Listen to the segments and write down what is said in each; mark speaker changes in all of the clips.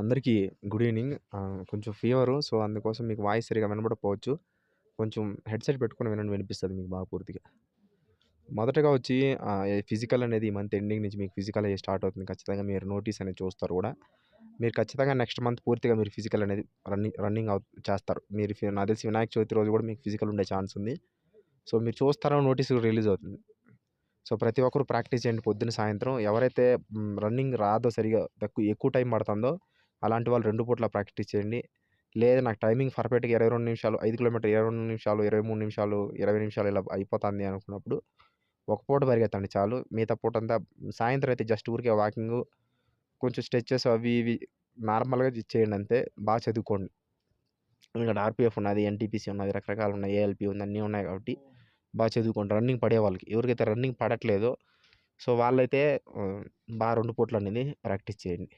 Speaker 1: అందరికీ good evening. కొంచెం fever. So, అందుకోసం మీకు వాయిస్ సరిగా వినబడకపోవచ్చు కొంచెం హెడ్‌సెట్ పెట్టుకుని వినండి వినిపిస్తుంది మీకు బాగా పూర్తిగా. మొదటగా వచ్చి ఫిజికల్ అనేది ఈ మంత్ ఎండింగ్ నుంచి మీకు ఫిజికల్ అయ్యి స్టార్ట్ అవుతుంది. ఖచ్చితంగా మీరు నోటీస్ అనేది చూస్తారు కూడా మీరు ఖచ్చితంగా నెక్స్ట్ మంత్ పూర్తిగా మీరు ఫిజికల్ అనేది రన్నింగ్ రన్నింగ్ అవు చేస్తారు. మీరు నా తెలిసి వినాయక చవితి రోజు కూడా మీకు ఫిజికల్ ఉండే ఛాన్స్ ఉంది. సో, మీరు చూస్తారో నోటీస్ రిలీజ్ అవుతుంది. సో, ప్రతి ఒక్కరు ప్రాక్టీస్ చేయండి పొద్దున, సాయంత్రం. ఎవరైతే రన్నింగ్ రాదో సరిగా తక్కువ ఎక్కువ టైం పడుతుందో అలాంటి వాళ్ళు రెండు పూట్ల ప్రాక్టీస్ చేయండి. లేదు నాకు టైమింగ్ పర్ఫెక్ట్‌గా 22 నిమిషాలు 5 కిలోమీటర్లు 22 నిమిషాలు, 23 నిమిషాలు, 20 నిమిషాలు ఇలా అయిపోతుంది అనుకున్నప్పుడు ఒక పూట పరిగెత్తండి చాలు. మిగతా పూటంతా సాయంత్రం అయితే జస్ట్ ఊరికే వాకింగ్ కొంచెం స్ట్రెచెస్ అవి ఇవి నార్మల్‌గా చేయండి అంతే. బాగా చదువుకోండి. ఇక్కడ ఆర్‌పీఎఫ్ ఉన్నది, ఎన్‌టీపీసీ ఉన్నది, రకరకాలు ఉన్నాయి. ఏఎల్‌పీ ఉంది. అన్నీ ఉన్నాయి కాబట్టి బాగా చదువుకోండి. రన్నింగ్ పడే వాళ్ళకి. ఎవరికైతే రన్నింగ్ పడట్లేదో సో, వాళ్ళైతే బాగా రెండు పూట్లు అనేది ప్రాక్టీస్ చేయండి.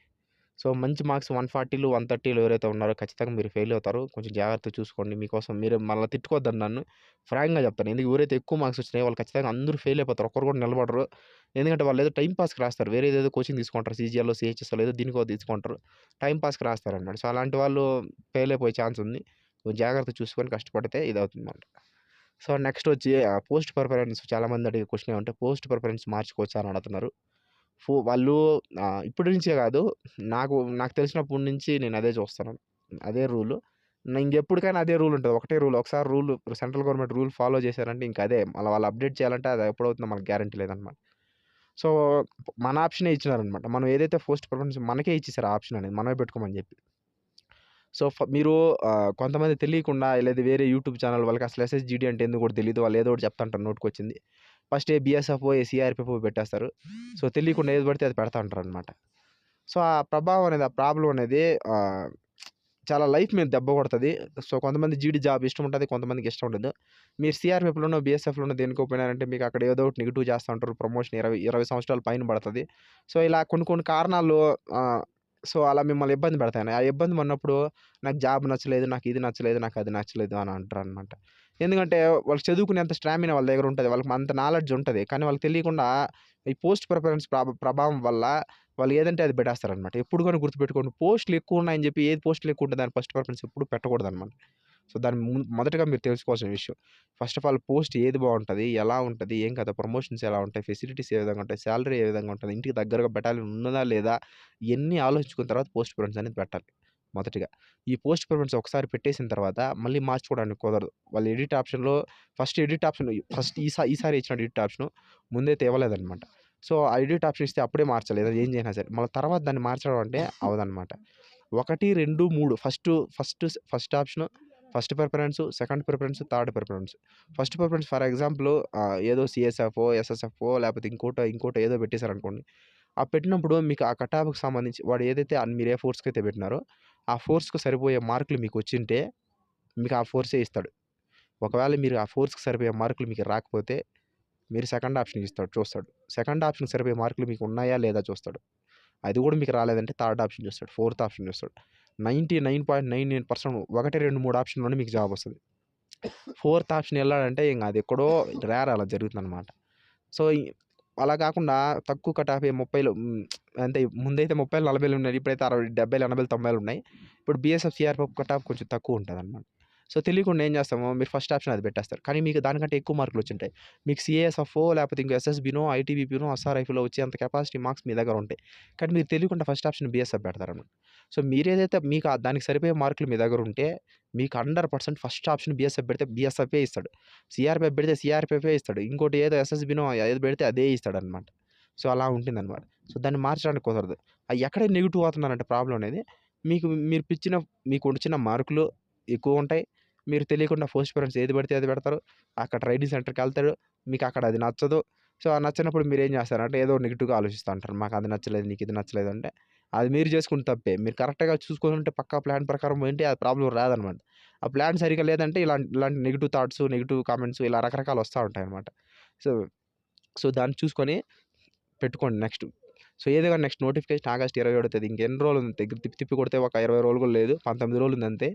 Speaker 1: సో, మంచి మార్క్స్ 140లు, 130లు ఎవరైతే ఉన్నారో ఖచ్చితంగా మీరు ఫెయిల్ అవుతారు. కొంచెం జాగ్రత్తగా చూసుకోండి. మీకోసం మీరు మళ్ళీ తిట్టుకోవద్దని నన్ను. ఫ్రాంక్‌గా చెప్తాను. ఎందుకు ఎవరైతే ఎక్కువ మార్క్స్ వచ్చినాయి వాళ్ళు ఖచ్చితంగా అందరూ ఫెయిల్ అయిపోతారు. ఒక్కరు కూడా నిలబడరు. ఎందుకంటే వాళ్ళు ఏదో టైం పాస్‌కి రాస్తారు. ఏదో కోచింగ్ తీసుకుంటారు. సీజీఎల్లో, సీహెచ్ఎస్‌లో ఏదో దీనికో తీసుకుంటారు. టైం పాస్‌కి రాస్తారన్నమాట. సో, అలాంటి వాళ్ళు ఫెయిల్ అయిపోయే ఛాన్స్ ఉంది. కొంచెం చూసుకొని కష్టపడితే ఇది ఇదవుతుందన్నమాట. సో, నెక్స్ట్ వచ్చి పోస్ట్ ప్రిఫరెన్స్ చాలామంది అడిగే క్వశ్చన్ ఏమంటే పోస్ట్ ప్రిఫరెన్స్ మార్చుకోవచ్చా అని అడుగుతున్నారు. ఫో వాళ్ళు ఇప్పటి నుంచే కాదు నాకు నాకు తెలిసినప్పటి నుంచి నేను అదే చూస్తున్నాను. అదే రూలు. ఇంకెప్పటికైనా అదే రూల్ ఉంటుంది ఒకటే రూల్. ఒకసారి rule central government rule follow చేశారంటే ఇంకా అదే. మళ్ళీ వాళ్ళు అప్డేట్ చేయాలంటే అది ఎప్పుడవుతుందో మనకు గ్యారంటీ లేదనమాట సో, మన ఆప్షనే ఇచ్చినారనమాట మనం ఏదైతే పోస్ట్ ప్రిఫరెన్స్ మనకే ఇచ్చేసారు ఆ ఆప్షన్ అనేది. మనమే పెట్టుకోమని చెప్పి. సో, మీరు కొంతమంది తెలియకుండా లేదా వేరే యూట్యూబ్ ఛానల్ వాళ్ళకి అసలు ఎస్ఎస్‌జీడీ అంటే ఎందుకు కూడా తెలియదు వాళ్ళు ఏదో ఒకటి చెప్తుంటారు నోటికొచ్చింది. ఫస్ట్ ఏ బీఎస్ఎఫ్ఓ, ఏ సీఆర్‌పీఎఫ్ఓ పెట్టేస్తారు. సో, తెలియకుండా ఏది పడితే అది పెడతా ఉంటారు అనమాట సో, ఆ ప్రభావం అనేది ఆ ప్రాబ్లం అనేది చాలా లైఫ్ మీద దెబ్బ కొడుతుంది సో, కొంతమంది జీడీ జాబ్ ఇష్టం ఉంటుంది కొంతమందికి ఇష్టం ఉండదు. మీరు సిఆర్పిఎఫ్లోనో బీఎస్ఎఫ్‌లోనో దేనికో పోయినారంటే మీకు అక్కడ ఏదో ఒకటి నెగిటివ్ చేస్తా ఉంటారు. ప్రమోషన్ 20, 20 సంవత్సరాల పైన పడుతుంది సో, ఇలా కొన్ని కొన్ని కారణాలు సో, అలా మిమ్మల్ని ఇబ్బంది పెడతాయి. ఆ ఇబ్బంది పడినప్పుడు నాకు జాబ్ నచ్చలేదు, నాకు ఇది నచ్చలేదు, నాకు అది నచ్చలేదు అని అంటారు అనమాట ఎందుకంటే వాళ్ళు చదువుకునేంత స్టామినా వాళ్ళ దగ్గర ఉంటుంది వాళ్ళకి అంత నాలెడ్జ్ ఉంటుంది కానీ వాళ్ళకి తెలియకుండా ఈ పోస్ట్ ప్రిఫరెన్స్ ప్రభావం వల్ల వాళ్ళు ఏదంటే అది పెట్టేస్తారనమాట ఎప్పుడు కానీ గుర్తుపెట్టుకోండి పోస్టులు ఎక్కువ ఉన్నాయని చెప్పి ఏది పోస్టులు ఎక్కువ ఉంటే దాని ఫస్ట్ ప్రిఫరెన్స్ ఎప్పుడు పెట్టకూడదు అనమాట సో, దాని మొదటగా మీరు తెలుసుకోవాల్సిన విషయం. ఫస్ట్ ఆఫ్ ఆల్ పోస్ట్ ఏది బాగుంటుంది ఎలా ఉంటుంది ఏం కదా ప్రమోషన్స్ ఎలా ఉంటాయి? ఫెసిలిటీస్ ఏ విధంగా ఉంటాయి? శాలరీ ఏ విధంగా ఉంటుంది ఇంటికి దగ్గరగా పెట్టాలి ఉన్నదా? లేదా? ఇవన్నీ ఆలోచించుకున్న తర్వాత పోస్ట్ ప్రిఫరెన్స్ అనేది పెట్టాలి మొదటిగా. ఈ పోస్ట్ ప్రిఫరెన్స్ ఒకసారి పెట్టేసిన తర్వాత మళ్ళీ మార్చుకోవడానికి కుదరదు. వాళ్ళు ఎడిట్ ఆప్షన్‌లో ఫస్ట్ ఎడిట్ ఆప్షన్ ఫస్ట్ ఈసారి ఈసారి ఇచ్చిన ఎడిట్ ఆప్షన్ ముందైతే తేవలేదనమాట సో, ఆ ఎడిట్ ఆప్షన్ ఇస్తే అప్పుడే మార్చాలి. ఏం చేసినా సరే. మళ్ళీ తర్వాత దాన్ని మార్చడం అంటే అవదనమాట ఒకటి రెండు మూడు first first first option, first preference, second preference, third preference. First preference for example ఏదో సిఎస్ఎఫ్ఓ ఎస్ఎస్ఎఫ్ఓ లేకపోతే ఇంకోటో, ఇంకోటో ఏదో పెట్టేశారనుకోండి ఆ పెట్టినప్పుడు మీకు ఆ కట్ సంబంధించి వాడు ఏదైతే మీరు ఏ ఫోర్స్కి అయితే పెట్టినారో ఆ ఫోర్స్కు సరిపోయే మార్కులు మీకు వచ్చింటే మీకు ఆ ఫోర్సే ఇస్తాడు. ఒకవేళ మీరు ఆ ఫోర్స్‌కి సరిపోయే మార్కులు మీకు రాకపోతే మీరు సెకండ్ ఆప్షన్ ఇస్తాడు చూస్తాడు. సెకండ్ ఆప్షన్ సరిపోయే మార్కులు మీకు ఉన్నాయా? లేదా? చూస్తాడు. అది కూడా మీకు రాలేదంటే థర్డ్ ఆప్షన్ చూస్తాడు. ఫోర్త్ ఆప్షన్ చూస్తాడు. 99.99% 1, 2, 3 ఆప్షన్‌లోనే మీకు జాబ్ వస్తుంది ఫోర్త్ ఆప్షన్ వెళ్ళాడంటే ఇంకా అది ఎక్కడో రేర్ అలా జరుగుతుంది అనమాట సో, అలా కాకుండా తక్కువ కట్ ఆఫ్ ముప్పైలు అంటే ముందైతే 30, 40లు ఉన్నాయి. ఇప్పుడైతే 60, 70, 80, 90లు ఉన్నాయి. ఇప్పుడు బీఎస్ఎఫ్, సీఆర్‌పీఎఫ్ కట్ ఆఫ్ కొంచెం తక్కువ ఉంటదన్నమాట. సో, తెలియకుండా ఏం చేస్తాము మీరు ఫస్ట్ ఆప్షన్ అది పెట్టేస్తారు. కానీ మీకు దానికంటే ఎక్కువ మార్కులు వచ్చింటాయి మీకు సిఏఎస్ఎఫ్ఓ లేకపోతే ఇంకో ఎస్ఎస్‌బీనో, ఐటీబీపీనో, ఎస్ఆర్‌ఐఫ్‌లో వచ్చేంత కెపాసిటీ మార్క్స్ మీ దగ్గర ఉంటాయి. కానీ మీరు తెలియకుండా ఫస్ట్ ఆప్షన్ బీఎస్ఎఫ్ పెడతారన్నమాట. సో, మీరేదైతే మీకు దానికి సరిపోయే మార్కులు మీ దగ్గర ఉంటే మీకు 100% ఫస్ట్ ఆప్షన్ బీఎస్ఎఫ్ పెడితే బీఎస్ఎఫ్ఏ ఇస్తాడు. సిఆర్పీఎఫ్ పెడితే సీఆర్‌పీఎఫే ఇస్తాడు. ఇంకోటి ఏదో ఎస్ఎస్‌బీనో ఏది పెడితే అదే ఇస్తాడు అనమాట సో, అలా ఉంటుందన్నమాట. సో, దాన్ని మార్చడానికి కుదరదు. అది ఎక్కడ నెగిటివ్ అవుతుందన్నట్టు ప్రాబ్లం అనేది మీకు మీరు పిచ్చిన మీకు వచ్చిన మార్కులు ఎక్కువ ఉంటాయి. మీరు తెలియకుండా పోస్ట్ పేరెంట్స్ ఏది పడితే అది పెడతారు. అక్కడ ట్రైనింగ్ సెంటర్‌కెళ్తారు. మీకు అక్కడ అది నచ్చదు. సో, ఆ మీరు ఏం చేస్తారంటే ఏదో నెగిటివ్గా ఆలోచిస్తూ ఉంటారు. మాకు అది నచ్చలేదు, నీకు ఇది నచ్చలేదు అంటే అది మీరు చేసుకుంటే తప్పే. మీరు కరెక్ట్‌గా చూసుకొనుంటే పక్కా ప్లాన్ ప్రకారం పోయింటే ఆ ప్రాబ్లమ్ రాదనమాట ఆ ప్లాన్ సరిగ్గా లేదంటే ఇలాంటి ఇలాంటి నెగిటివ్ థాట్స్, నెగిటివ్ కామెంట్స్ ఇలా రకరకాలు వస్తా ఉంటాయన్నమాట. సో, సో, దాన్ని చూసుకొని పెట్టుకోండి నెక్స్ట్. సో, ఏదో నెక్స్ట్ నోటిఫికేషన్ ఆగస్ట్ 27 తేదీ ఇంకెన్ని రోజులు ఉంది దగ్గర తిప్పి తిప్పి కొడితే ఒక 20 రోజులు కూడా లేదు. 19 రోజులు ఉంది అంతే.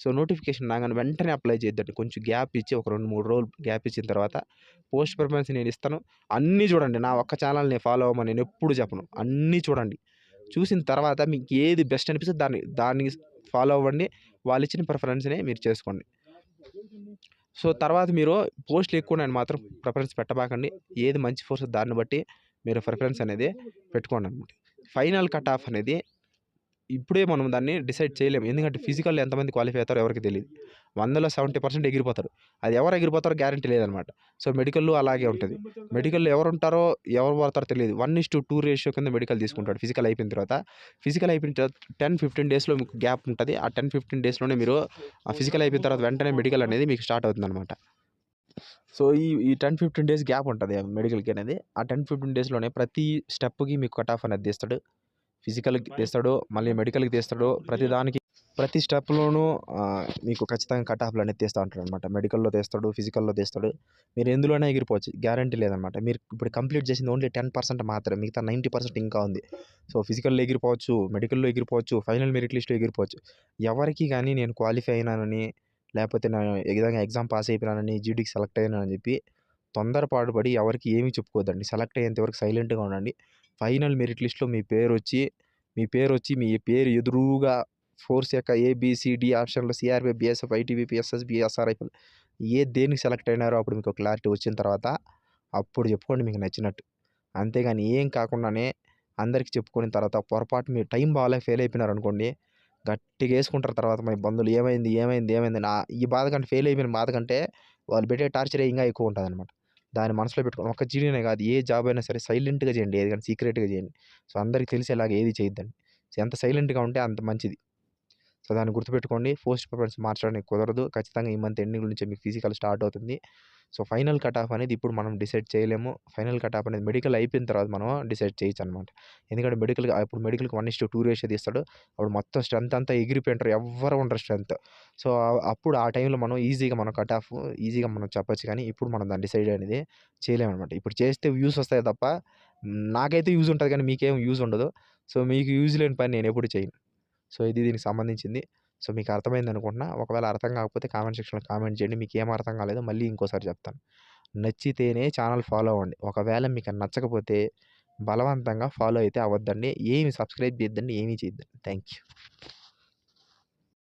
Speaker 1: సో, నోటిఫికేషన్ రాగానే వెంటనే అప్లై చేద్దండి కొంచెం గ్యాప్ ఇచ్చి ఒక 2, 3 రోజులు గ్యాప్ ఇచ్చిన తర్వాత పోస్ట్ ప్రిఫరెన్స్ నేను ఇస్తాను. అన్నీ చూడండి. నా ఒక్క ఛానల్ని నేను ఫాలో అవ్వమని నేను ఎప్పుడు చెప్పను. అన్నీ చూడండి. చూసిన తర్వాత మీకు ఏది బెస్ట్ అనిపిస్తే దాన్ని దాన్ని ఫాలో అవ్వండి వాళ్ళు ఇచ్చిన ప్రిఫరెన్స్‌నే మీరు చేసుకోండి. సో, తర్వాత మీరు పోస్ట్‌లు నేను మాత్రం ప్రిఫరెన్స్ పెట్టబాకండి. ఏది మంచి ఫోర్స్ దాన్ని బట్టి మీరు ప్రిఫరెన్స్ అనేది పెట్టుకోండి అనమాట ఫైనల్ కట్ ఆఫ్ అనేది ఇప్పుడే మనం దాన్ని డిసైడ్ చేయలేము. ఎందుకంటే ఫిజికల్ ఎంతమంది క్వాలిఫై అవుతారో ఎవరికీ తెలీదు. 100లో 70% ఎగిరిపోతారు. అది ఎవరు ఎగిరిపోతారో గ్యారంటీ లేదనమాట. సో, మెడికల్‌లో అలాగే ఉంటది. మెడికల్‌లో ఎవరుంటారో, ఎవరు పడతారో తెలీదు. 1:2 రేషియో కింద మెడికల్ తీసుకుంటాడు ఫిజికల్ అయిపోయిన తర్వాత. ఫిజికల్ అయిపోయిన తర్వాత 10, 15 డేస్‌లో మీకు గ్యాప్ ఉంటది. ఆ 10, 15 డేస్‌లోనే మీరు ఆ ఫిజికల్ అయిపోయిన తర్వాత వెంటనే మెడికల్ అనేది మీకు స్టార్ట్ అవుతుందనమాట. సో, ఈ ఈ 10, 15 డేస్ గ్యాప్ ఉంటది మెడికల్‌కి అనేది. ఆ 10, 15 డేస్‌లోనే ప్రతి స్టెప్‌కి మీకు కట్ ఆఫ్ అనేది తీస్తాడు. ఫిజికల్‌కి తీస్తాడు. మళ్ళీ మెడికల్‌కి తీస్తాడు. ప్రతి దానికి ప్రతి స్టెప్‌లోనూ మీకు ఖచ్చితంగా కట్ ఆఫ్‌లు అనేది ఉంటాడు ఉంటాడనమాట. మెడికల్‌లో తీస్తాడు. ఫిజికల్‌లో తీస్తాడు. మీరు ఎందులోనే ఎగిరిపోవచ్చు. గ్యారంటీ లేదనమాట. మీరు ఇప్పుడు కంప్లీట్ చేసింది ఓన్లీ 10% మాత్రమే. మిగతా 90% ఇంకా ఉంది. సో, ఫిజికల్‌లో ఎగిరిపోవచ్చు. మెడికల్‌లో ఎగిరిపోవచ్చు. ఫైనల్ మెరిట్ లిస్ట్‌లో ఎగిరిపోవచ్చు. ఎవరికీ కానీ నేను క్వాలిఫై అయినానని, లేకపోతే నా విధంగా ఎగ్జామ్ పాస్ అయిపోయినానని, జీడీకి సెలెక్ట్ అయ్యానని చెప్పి తొందరపాటు పడి ఎవరికి ఏమీ చెప్పుకోవద్దండి. సెలెక్ట్ అయ్యేంత వరకు సైలెంట్‌గా ఉండండి. ఫైనల్ మెరిట్ లిస్ట్‌లో మీ పేరొచ్చి, మీ పేరొచ్చి మీ పేరు ఎదురుగా ఫోర్స్ యొక్క ఏబిసిడి ఆప్షన్‌లో సిఆర్‌పి, బిఎస్ఎఫ్ ఐటీబీపీ, ఎస్ఎస్‌బీ, ఎస్ఆర్ఐపీ ఏ దేనికి సెలెక్ట్ అయినారో అప్పుడు మీకు క్లారిటీ వచ్చిన తర్వాత అప్పుడు చెప్పుకోండి మీకు నచ్చినట్టు. అంతేగాని ఏం కాకుండానే అందరికి చెప్పుకున్న తర్వాత పొరపాటు మీరు టైం బాగాలేక ఫెయిల్ అయిపోయినారనుకోండి, గట్టిగా వేసుకుంటారు తర్వాత మీ బంధువులు ఏమైంది? ఏమైంది? ఏమైంది? నా ఈ బాధ కంటే ఫెయిల్ అయిపోయిన బాధ కంటే వాళ్ళు పెట్టే టార్చర్ ఇంకా ఎక్కువ ఉంటదనమాట. దాన్ని మనసులో పెట్టుకొని ఒక్క జీడీనే కాదు ఏ జాబ్ అయినా సరే సైలెంట్‌గా చేయండి. ఏది కానీ సీక్రెట్‌గా చేయండి. సో, అందరికి తెలిసేలాగా ఏది చేయొద్దండి. ఎంత సైలెంట్‌గా ఉంటే అంత మంచిది. సో, దాన్ని గుర్తుపెట్టుకోండి. పోస్ట్ పేపర్స్ మార్చడానికి కుదరదు. ఖచ్చితంగా ఈ మంత్ ఎండింగ్ నుంచే మీకు ఫిజికల్ స్టార్ట్ అవుతుంది. సో, ఫైనల్ కట్ ఆఫ్ అనేది ఇప్పుడు మనం డిసైడ్ చేయలేము. ఫైనల్ కట్ ఆఫ్ అనేది మెడికల్ అయిపోయిన తర్వాత మనం డిసైడ్ చేయొచ్చనమాట. ఎందుకంటే మెడికల్ అప్పుడు మెడికల్‌కి 1:2 రేషియో తీస్తాడు. అప్పుడు మొత్తం స్ట్రెంత్ అంతా ఎగిరిపోయి ఉంటారు. ఎవ్వరు ఉండరు స్ట్రెంత్. సో, అప్పుడు ఆ టైంలో మనం ఈజీగా మనం కట్ ఆఫ్ ఈజీగా మనం చెప్పొచ్చు కానీ ఇప్పుడు మనం దాన్ని డిసైడ్ అనేది చేయలేమనమాట. ఇప్పుడు చేస్తే వ్యూస్ వస్తాయి తప్ప నాకైతే యూజ్ ఉంటుంది కానీ మీకేం యూజ్ ఉండదు. సో, మీకు యూజ్ లేని పని నేనెప్పుడు చేయను. సో, ఇది దీనికి సంబంధించింది. సో, మీకు అర్థమైంది అనుకుంటున్నా. ఒకవేళ అర్థం కాకపోతే కామెంట్ సెక్షన్‌లో కామెంట్ చేయండి. మీకు ఏం అర్థం కాలేదో మళ్ళీ ఇంకోసారి చెప్తాను. నచ్చితేనే ఛానల్ ఫాలో అవ్వండి. ఒకవేళ మీకు నచ్చకపోతే బలవంతంగా ఫాలో అయితే అవ్వద్దండి. ఏమి సబ్స్క్రైబ్ చేయొద్దండి. ఏమీ చేయొద్దండి. Thank you.